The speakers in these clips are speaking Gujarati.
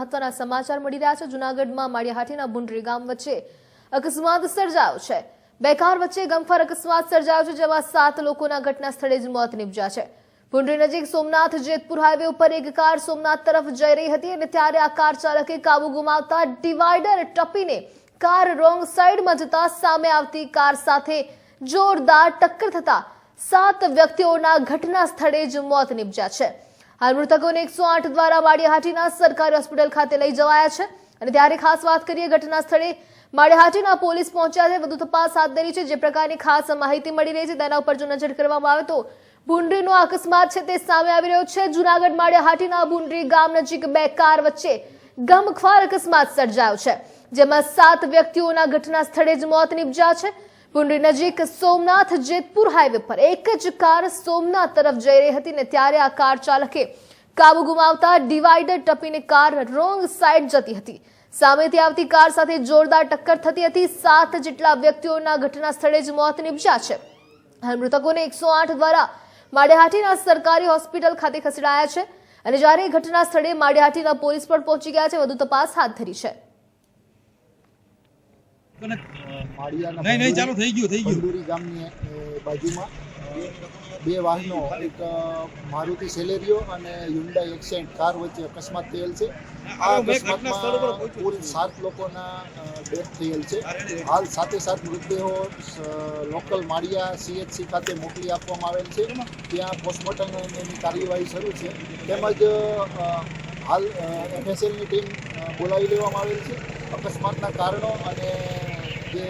મહત્વના સમાચાર મળી રહ્યા છે. જૂનાગઢમાં માળિયાહાટીના બુંડરી ગામ વચ્ચે અકસ્માત સર્જાયો છે. બે કાર વચ્ચે ગમફાર અકસ્માત સર્જાયો છે, જેમાં સાત લોકોના ઘટના સ્થળે જ મોત નીપજ્યા છે. બુંડરી નજીક સોમનાથ જેતપુર હાઈવે ઉપર એક કાર સોમનાથ તરફ જઈ રહી હતી અને ત્યારે આ કાર ચાલકે કાબુ ગુમાવતા ડિવાઈડર ટપીને કાર રોંગ સાઈડમાં જતા સામે આવતી કાર સાથે જોરદાર ટક્કર થતા સાત વ્યક્તિઓના ઘટના સ્થળે જ મોત નીપજ્યા છે. હાલ મૃતકોને એકસો આઠ દ્વારા માળિયાહાટીના સરકારી હોસ્પિટલ ખાતે લઈ જવાયા છે. અને ત્યારે ખાસ વાત કરીએ ઘટના સ્થળે માળિયાહાટીના પોલીસ પહોંચ્યા છે. વધુ તપાસ હાથ ધરી છે. જે પ્રકારની ખાસ માહિતી મળી રહી છે, તેના ઉપર જો નજર કરવામાં આવે તો બુંડરીનો અકસ્માત છે તે સામે આવી રહ્યો છે. જુનાગઢ માળિયાહાટીના બુંડરી ગામ નજીક બે કાર વચ્ચે ગમખ્વાર અકસ્માત સર્જાયો છે, જેમાં સાત વ્યક્તિઓના ઘટના સ્થળે જ મોત નીપજ્યા છે. પુંડરી નજીક સોમનાથ જેતપુર હાઈવે પર એક જ કાર સોમનાથ તરફ જઈ રહી હતી ને ત્યારે આ કાર ચાલકે કાબુ ગુમાવતા ડિવાઈડર ટપીને કાર રોંગ સાઈડ જતી હતી. સામેથી આવતી કાર સાથે જોરદાર ટક્કર થતી હતી. સાત જેટલા વ્યક્તિઓના ઘટના સ્થળે જ મોત નીપજ્યા છે. મૃતકોને એકસો આઠ દ્વારા માળિયાહાટીના સરકારી હોસ્પિટલ ખાતે ખસેડાયા છે અને જ્યારે ઘટના સ્થળે માળિયાહાટીના પોલીસ પણ પહોંચી ગયા છે, વધુ તપાસ હાથ ધરી છે. માળિયાના નહીં નહીં ચાલુ થઈ ગયું થઈ ગયું. ગામની બાજુમાં બે વાહનો એક મારુતિ સેલેરિયો અને યુન્ડાઈ એક્સેન્ટ કાર વચ્ચે અકસ્માત થયેલ છે. આ અકસ્માતમાં કુલ સાત લોકોના ડેથ થયેલ છે. હાલ સાથે સાત મૃતદેહો લોકલ માળિયા સીએચસી ખાતે મોકલી આપવામાં આવેલ છે. ત્યાં પોસ્ટમોર્ટમ એની કાર્યવાહી શરૂ છે. તેમજ હાલ એફએસએલની ટીમ બોલાવી લેવામાં આવેલ છે. અકસ્માતના કારણો અને જે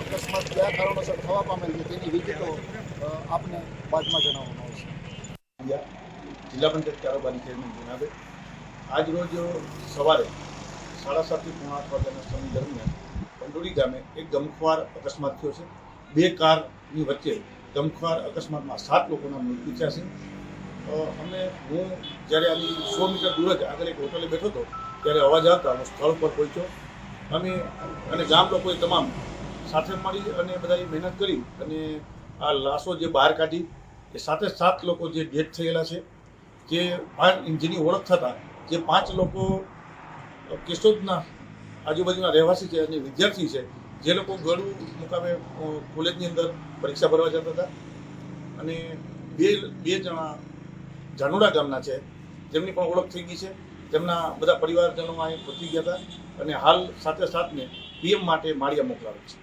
અકસ્માત કયા કારણોસર થવા પામેલ છે તેની વિગતો આપને બાદમાં જણાવવાનો આવશે. જિલ્લા પંચાયત કારોબારી ચેરમેન જણાવે આજ રોજ સવારે સાડા સાતથી પોણા આઠ વાગ્યાના સમય દરમિયાન પંડોળી ગામે એક ગમખ્વાર અકસ્માત થયો છે. બે કારની વચ્ચે ગમખ્વાર અકસ્માતમાં સાત લોકોના મૃત્યુ થયા છે. અમે હું જ્યારે આની સો મીટર દૂર જ આગળ એક હોટલે બેઠો હતો, ત્યારે અવાજ આવતા હું સ્થળ પર પહોંચ્યો. અમે અને ગામ લોકોએ તમામ સાથે મળી અને બધાએ મહેનત કરી અને આ લાશો જે બહાર કાઢી, એ સાથે સાત લોકો જે ડેથ થયેલા છે, જે જેની ઓળખ થતાં, જે પાંચ લોકો કેશોદના આજુબાજુના રહેવાસી છે અને વિદ્યાર્થી છે, જે લોકો ગળું મુકામે કોલેજની અંદર પરીક્ષા ભરવા જતા હતા. અને બે બે જણા જાનુડા ગામના છે, જેમની પણ ઓળખ થઈ ગઈ છે. તેમના બધા પરિવારજનો અહીં પહોંચી ગયા હતા અને હાલ સાથે સાથને પીએમ માટે માળિયા મોકલાવે છે.